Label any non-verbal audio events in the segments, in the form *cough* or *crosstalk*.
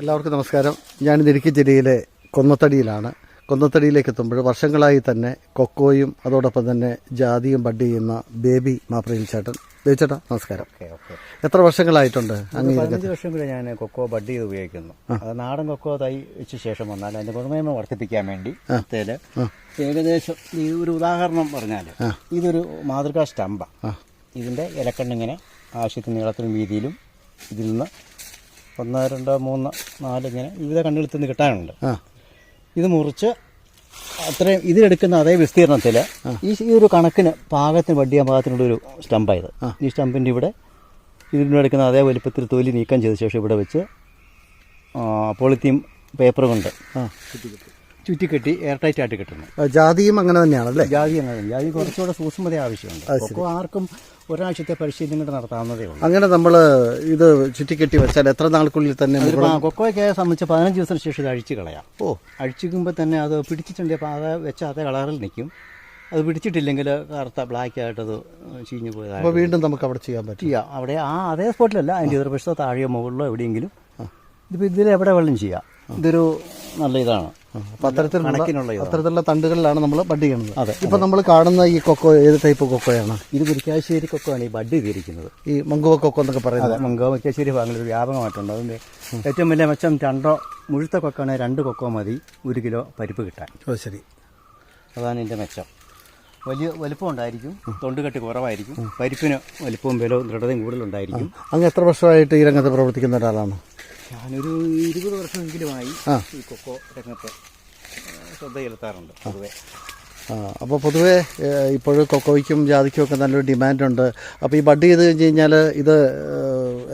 എല്ലാവർക്കും നമസ്കാരം. ഞാൻ ഇടുക്കി ജില്ലയിലെ കൊന്നത്തടിയിലാണ്. കൊന്നത്തടിയിലേക്ക് എത്തുമ്പോൾ വർഷങ്ങളായി തന്നെ കൊക്കോയും അതോടൊപ്പം തന്നെ ജാതിയും ബഡ് ചെയ്യുന്ന ബേബി മാപ്രയിൽ ചേട്ടൻ. ബേബി ചേട്ടാ നമസ്കാരം. എത്ര വർഷങ്ങളായിട്ടുണ്ട് അഞ്ച് പതിനഞ്ച് വർഷം കൂടെ ഞാൻ കൊക്കോ ബഡ് ചെയ്ത് ഉപയോഗിക്കുന്നു. അത് നാടൻ കൊക്കോ തൈ വെച്ച ശേഷം വന്നാൽ അതിന്റെ ഗുണമേന്മ വർദ്ധിപ്പിക്കാൻ വേണ്ടി തേൽ ഏകദേശം ഈ ഒരു ഉദാഹരണം പറഞ്ഞാൽ ഇതൊരു മാതൃകാ സ്റ്റമ്പാണ് ഇതിന്റെ ഇലക്കണ്ണിങ്ങനെ ആവശ്യത്തിന് നീളത്തിലും വീതിയിലും ഇതിൽ നിന്ന് ഒന്ന് രണ്ട് മൂന്ന് നാല് ഇങ്ങനെ വിവിധ കണ്ണുകളിൽ നിന്ന് കിട്ടാനുണ്ട്. ആ. ഇത് മുറിച്ച് അത്രയും ഇതിലെടുക്കുന്ന അതേ വിസ്തീർണത്തിൽ ഈ ഈ ഒരു കണക്കിന് പാകത്തിന് വടിയാൻ പാകത്തിനുള്ള ഒരു സ്റ്റമ്പായത് ഈ സ്റ്റമ്പിന്റെ ഇവിടെ ഇതിന്റെ എടുക്കുന്ന അതേ വലിപ്പത്തിൽ തൊലി നീക്കം ചെയ്ത ശേഷം ഇവിടെ വെച്ച് പോളിത്തീൻ പേപ്പർ കൊണ്ട് ചുറ്റിക്കെട്ടി എയർ ടൈറ്റ് ആയിട്ട് കിട്ടുന്നു ജാതിയും അങ്ങനെ തന്നെയാണല്ലേ? ജാതി അങ്ങനെ ജാതി കുറച്ചുകൂടെ സൂക്ഷ്മത ആവശ്യമുണ്ട്. അപ്പോൾ ആർക്കും ഒരാഴ്ചത്തെ പരിശീലനം കൂടെ നടത്താവുന്നതേ ഉള്ളൂ. അങ്ങനെ നമ്മൾ ഇത് ചുറ്റിക്കെട്ടി വെച്ചാൽ എത്ര നാൾക്കുള്ളിൽ തന്നെ കൊക്കോയ്ക്ക് സംബന്ധിച്ച് പതിനഞ്ച് ദിവസത്തിന് ശേഷം ഇത് അഴിച്ചു കളയാം. ഓ. അഴിച്ചുമ്പോൾ തന്നെ അത് പിടിച്ചിട്ടുണ്ടെങ്കിൽ അപ്പോൾ അത് വെച്ച അതേ കളറിൽ നിൽക്കും. അത് പിടിച്ചിട്ടില്ലെങ്കിൽ കറുത്ത ബ്ലാക്ക് ആയിട്ടത് ചീഞ്ഞു പോയതാണ് അപ്പോൾ വീണ്ടും നമുക്ക് അവിടെ ചെയ്യാൻ പറ്റും. ചെയ്യാം. അവിടെ ആ അതേ സ്പോട്ടിലല്ല അതിന്റെ എതിർവശത്തോ താഴെയോ മുകളിലോ എവിടെയെങ്കിലും. ഇതിപ്പോൾ ഇതിൽ എവിടെ വെള്ളം ചെയ്യാം. ഇതൊരു നല്ല ഇതാണ്. അത്തരത്തിലുള്ള അത്തരത്തിലുള്ള തണ്ടുകളിലാണ് നമ്മൾ ബഡ് ചെയ്യുന്നത് ഇപ്പൊ നമ്മൾ കാണുന്ന ഈ കൊക്കോ ഏത് ടൈപ്പ് കൊക്കോയാണ്? ഇത് മുരിക്കാശ്ശേരി കൊക്കോയാണ് ഈ ബഡ് ചെയ്തിരിക്കുന്നത് ഈ മങ്കുവ കൊക്കോ എന്നൊക്കെ പറയുന്നത്. മങ്കുവ മങ്കോ മുരിക്കാശ്ശേരി ഭാഗങ്ങളിൽ വ്യാപകമായിട്ടുണ്ട്. അതിന്റെ ഏറ്റവും വലിയ മെച്ചം രണ്ടോ മുഴുത്ത കൊക്കോണെങ്കിൽ രണ്ട് കൊക്കോ മതി ഒരു കിലോ പരിപ്പ് കിട്ടാൻ. ഓ ശരി. അതാണ് എന്റെ മെച്ചം. വലിയ വലിപ്പം ഉണ്ടായിരിക്കും തൊണ്ടുകെട്ട് കുറവായിരിക്കും പരിപ്പിന് വലിപ്പവും വിലവും ദൃഢതയും കൂടുതലുണ്ടായിരിക്കും. അങ്ങ് എത്ര വർഷമായിട്ട് ഈ രംഗത്ത് പ്രവർത്തിക്കുന്ന ഒരാളാണ്? ഞാനൊരു ഇരുപത് വർഷമെങ്കിലുമായി ആയി ഈ കൊക്കോ രംഗത്ത് ശ്രദ്ധ ചെലുത്താറുണ്ട് പൊതുവെ. ആ, അപ്പോൾ പൊതുവേ ഇപ്പോഴും കൊക്കോയ്ക്കും ജാതിക്കും ഒക്കെ നല്ലൊരു ഡിമാൻഡുണ്ട്. അപ്പോൾ ഈ ബഡ് ചെയ്ത് കഴിഞ്ഞ് കഴിഞ്ഞാൽ ഇത്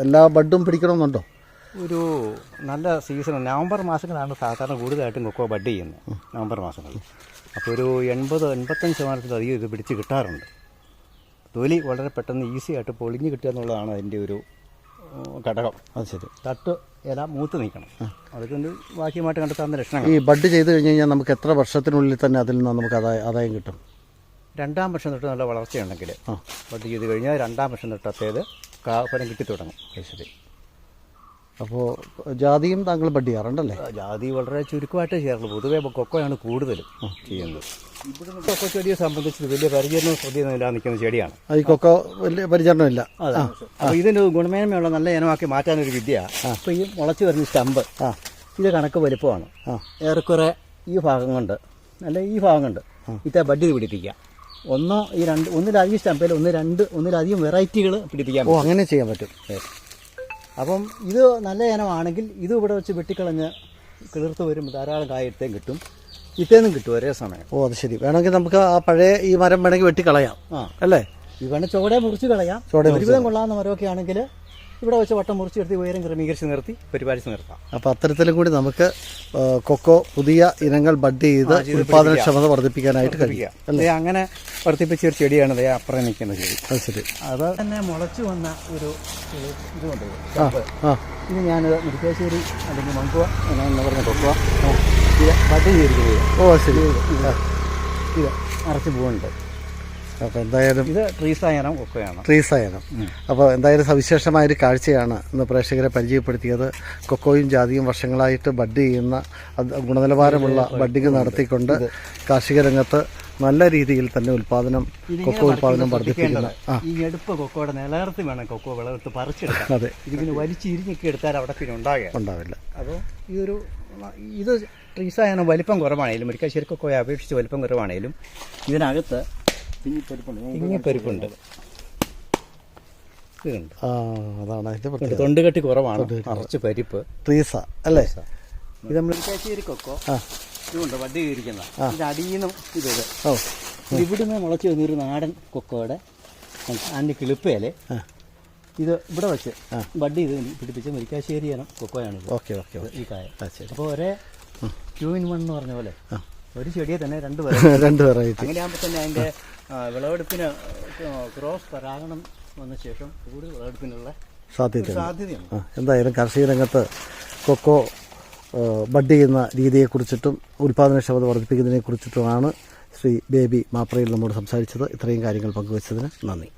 എല്ലാ ബഡും പിടിക്കണമെന്നുണ്ടോ? ഒരു നല്ല സീസൺ നവംബർ മാസങ്ങളാണ് സാധാരണ കൂടുതലായിട്ടും കൊക്കോ ബഡ് ചെയ്യുന്നത് നവംബർ മാസങ്ങളിൽ. അപ്പോൾ ഒരു എൺപത് എൺപത്തഞ്ച് ശതമാനത്തിലധികം ഇത് പിടിച്ച് കിട്ടാറുണ്ട്. തൊലി വളരെ പെട്ടെന്ന് ഈസി ആയിട്ട് പൊളിഞ്ഞ് കിട്ടുക എന്നുള്ളതാണ് അതിന്റെ ഒരു ഘടകം. അത് ശരി. തട്ട് ഇല മൂത്ത് നിൽക്കണം. അതുകൊണ്ട് ബാക്കിയുമായിട്ട് കണ്ടെത്താവുന്ന ലക്ഷണങ്ങൾ ഈ ബഡ് ചെയ്ത് കഴിഞ്ഞ് കഴിഞ്ഞാൽ നമുക്ക് എത്ര വർഷത്തിനുള്ളിൽ തന്നെ അതിൽ നിന്ന് നമുക്ക് ആദായം ആദായം കിട്ടും? രണ്ടാം വർഷം തൊട്ട് നല്ല വളർച്ചയുണ്ടെങ്കിൽ ആ. ബഡ് ചെയ്ത് കഴിഞ്ഞാൽ രണ്ടാം വർഷം തൊട്ടത്തേത് കാഫലം കിട്ടി തുടങ്ങും ശരി. അപ്പോൾ ജാതിയും താങ്കൾ ബഡ് ചെയ്യാറുണ്ടല്ലേ ജാതി വളരെ ചുരുക്കമായിട്ടേ ചെയ്യാറുള്ളൂ. പൊതുവേ കൊക്കോയാണ് കൂടുതലും ചെയ്യുന്നത്. ഇവിടെ കൊക്കോ ചെടിയെ സംബന്ധിച്ച് വലിയ പരിചരണം ശ്രദ്ധയൊന്നുമില്ല നിൽക്കുന്ന ചെടിയാണ്. ഈ കൊക്കോ വലിയ പരിചരണമില്ല. ഇല്ല അപ്പോൾ ഇതിന് ഗുണമേന്മയുള്ള നല്ല ഇനമാക്കി മാറ്റാനൊരു വിദ്യ. അപ്പോൾ ഈ മുളച്ച് വരുന്ന സ്റ്റമ്പ് ഇത് കണക്ക് വലുപ്പമാണ്. ഏറെക്കുറെ ഈ ഭാഗം കൊണ്ട് അല്ലെ ഈ ഭാഗം കൊണ്ട് ഇത്ര ബഡ് ചെയ്ത് പിടിപ്പിക്കാം ഒന്നോ ഈ രണ്ട് ഒന്നിലധികം സ്റ്റമ്പിൽ ഒന്ന് രണ്ട് ഒന്നിലധികം വെറൈറ്റികൾ പിടിപ്പിക്കാം അങ്ങനെ ചെയ്യാൻ പറ്റും. അപ്പം ഇത് നല്ല ഇനമാണെങ്കിൽ ഇത് ഇവിടെ വെച്ച് വെട്ടിക്കളഞ്ഞ് കിളിർത്ത് വരുമ്പോൾ ധാരാളം കായത്തേം കിട്ടും. ഇത്തേന്നും കിട്ടും ഒരേ സമയം. ഓ അത് ശരി. വേണമെങ്കിൽ നമുക്ക് ആ പഴയ ഈ മരം വേണമെങ്കിൽ വെട്ടിക്കളയാം. ആ. അല്ലേ? ഈ വേണേൽ ചുവടെ മുറിച്ച് കളയാം. ചുവടെ ഒരുവിധം കൊള്ളാവുന്ന മരമൊക്കെ ആണെങ്കിൽ ഇവിടെ വെച്ച് വട്ടം മുറിച്ച് നിർത്തി ഉയരം ക്രമീകരിച്ച് നിർത്തി പരിപാലിച്ച് നിർത്താം. അപ്പോൾ അത്തരത്തിലും കൂടി നമുക്ക് കൊക്കോ പുതിയ ഇനങ്ങൾ ബഡ് ചെയ്ത് ഉൽപാദനക്ഷമത വർദ്ധിപ്പിക്കാനായിട്ട് കഴിയും ദേ അങ്ങനെ വർദ്ധിപ്പിച്ച ഒരു ചെടിയാണ് ദേ അപ്പുറം നിൽക്കുന്ന ചെടി. അത് ശരി. അത് തന്നെ മുളച്ചു വന്ന ഒരു ഇതുകൊണ്ട് ഇത് ഞാൻ മുരിക്കാശ്ശേരി അല്ലെങ്കിൽ മങ്കുവ എന്ന് പറഞ്ഞ കൊക്കുവ ഇത് ബഡ് ചെയ്തിരിക്കുന്നത്. ഓ ശരി. ഇത് അറച്ച് പോകുന്നുണ്ട് അപ്പോൾ എന്തായാലും ഇത് ട്രീസായനം ട്രീ ട്രീസായനം. അപ്പോൾ എന്തായാലും സവിശേഷമായ ഒരു കാഴ്ചയാണ് ഇന്ന് പ്രേക്ഷകരെ പരിചയപ്പെടുത്തിയത്. കൊക്കോയും ജാതിയും വർഷങ്ങളായിട്ട് ബഡ് ചെയ്യുന്ന ഗുണനിലവാരമുള്ള ബഡ്ഡിങ് നടത്തിക്കൊണ്ട് കാർഷിക രംഗത്ത് നല്ല രീതിയിൽ തന്നെ ഉൽപാദനം കൊക്കോ ഉൽപാദനം വർദ്ധിപ്പിക്കുന്ന ഈ എടുപ്പ് കൊക്കോയുടെ നിലനിർത്തി വേണം കൊക്കോ വിളവെടുത്ത് പറിച്ചെടുക്കാൻ. അതെ. ഇതിങ്ങനെ വലിച്ചിരിഞ്ഞൊക്കെ എടുത്താൽ അവിടെ പിന്നെ ഉണ്ടാകുക ഉണ്ടാവില്ല. അപ്പോൾ ഈ ഒരു ഇത് ട്രീസായനം വലിപ്പം കുറവാണേലും മുരിക്കാശ്ശേരി കൊക്കോയെ അപേക്ഷിച്ച് വലിപ്പം കുറവാണേലും ഇതിനകത്ത് ഇങ്ങിപ്പരിപ്പുണ്ട്. ഇതുണ്ട് ആ അതാണ് അതിന്റെ പ്രത്യേകത തൊണ്ടുകെട്ടി കുറവാണ്. കുറച്ച് പരിപ്പ്. ട്രീസ അല്ലേ? ഇത് നമ്മൾ കൊക്കോ ഇതുണ്ട് വടി ഇരിക്കുന്ന ഇത് ഇതേ നിന്നും ഇത് ഇത്. ഓ. ഇവിടുന്ന് മുളച്ച് വന്നൊരു നാടൻ കൊക്കോടെ അതിന്റെ കിളിപ്പേൽ. ഇത് ഇവിടെ വെച്ച് ബഡ് ചെയ്ത് പിടിപ്പിച്ച് മുരിക്കാശ്ശേരി ഇനം കൊക്കോയാണ് ഓക്കെ ഓക്കെ ഈ കായ. അപ്പോൾ ഒരേ ടു ഇൻ വൺ എന്ന് പറഞ്ഞ പോലെ ഒരു ചെടിയെ തന്നെ രണ്ട് *laughs* രണ്ട് വെറൈറ്റി. അങ്ങനെയാകുമ്പോൾ തന്നെ അതിന്റെ ആ, വിളവെടുപ്പിന് ക്രോസ് പരാഗണം വന്ന ശേഷം കൂടുതൽ വിളവെടുപ്പിനുള്ള സാധ്യത എന്തായാലും കാർഷിക രംഗത്ത് കൊക്കോ ബഡ് ചെയ്യുന്ന രീതിയെക്കുറിച്ചിട്ടും ഉൽപാദനക്ഷമത വർദ്ധിപ്പിക്കുന്നതിനെക്കുറിച്ചിട്ടുമാണ് ശ്രീ ബേബി മാപ്രയിൽ നമ്മോട് സംസാരിച്ചത്. ഇത്രയും കാര്യങ്ങൾ പങ്കുവച്ചതിന് നന്ദി.